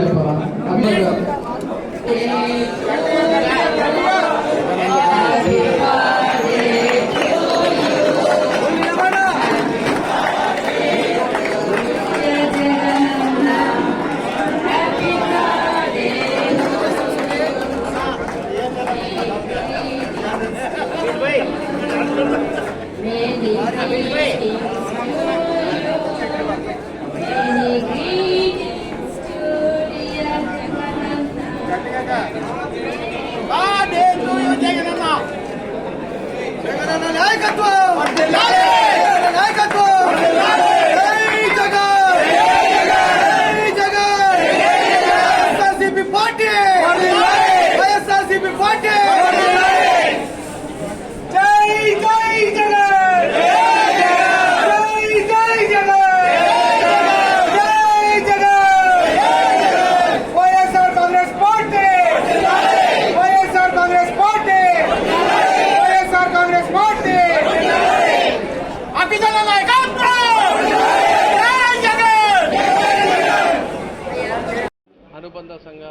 చెప్పాలా జగనన్న నాయకత్వం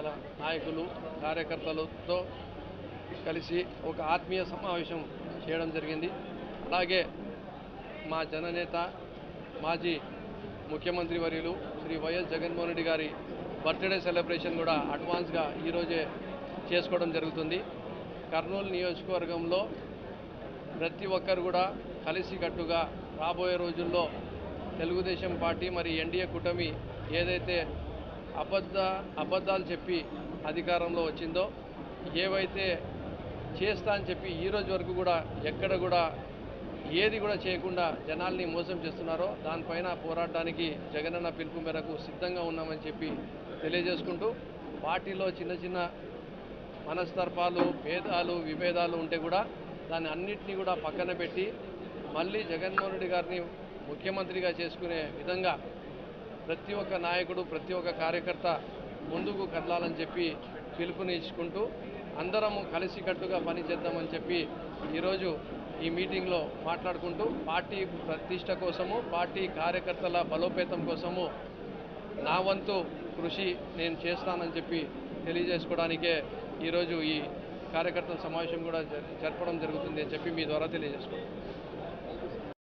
సంఘాల నాయకులు కార్యకర్తలతో కలిసి ఒక ఆత్మీయ సమావేశం చేయడం జరిగింది. అలాగే మా జననేత మాజీ ముఖ్యమంత్రి వర్యులు శ్రీ వైఎస్ జగన్మోహన్ రెడ్డి గారి బర్త్డే సెలబ్రేషన్ కూడా అడ్వాన్స్గా ఈరోజే చేసుకోవడం జరుగుతుంది. కర్నూలు నియోజకవర్గంలో ప్రతి ఒక్కరు కూడా కలిసికట్టుగా రాబోయే రోజుల్లో తెలుగుదేశం పార్టీ మరి ఎన్డీఏ కూటమి ఏదైతే అబద్ధ అబద్ధాలు చెప్పి అధికారంలో వచ్చిందో ఏవైతే చేస్తా అని చెప్పి ఈ రోజు వరకు కూడా ఎక్కడ కూడా ఏది కూడా చేయకుండా జనాల్ని మోసం చేస్తున్నారో దానిపైన పోరాడడానికి జగనన్న పిలుపు మేరకు సిద్ధంగా ఉన్నామని చెప్పి తెలియజేసుకుంటూ పార్టీలో చిన్న చిన్న మనస్తర్పాలు భేదాలు విభేదాలు ఉంటే కూడా దాన్ని అన్నింటినీ కూడా పక్కన పెట్టి మళ్ళీ జగన్మోహన్ రెడ్డి గారిని ముఖ్యమంత్రిగా చేసుకునే విధంగా ప్రతి ఒక్క నాయకుడు ప్రతి ఒక్క కార్యకర్త ముందుకు కదలాలని చెప్పి పిలుపునిచ్చుకుంటూ అందరము కలిసికట్టుగా పనిచేద్దామని చెప్పి ఈరోజు ఈ మీటింగ్లో మాట్లాడుకుంటూ పార్టీ ప్రతిష్ట కోసము పార్టీ కార్యకర్తల బలోపేతం కోసము నా వంతు కృషి నేను చేస్తానని చెప్పి తెలియజేసుకోవడానికే ఈరోజు ఈ కార్యకర్తల సమావేశం కూడా జరపడం జరుగుతుంది అని చెప్పి మీ ద్వారా తెలియజేసుకుంటాను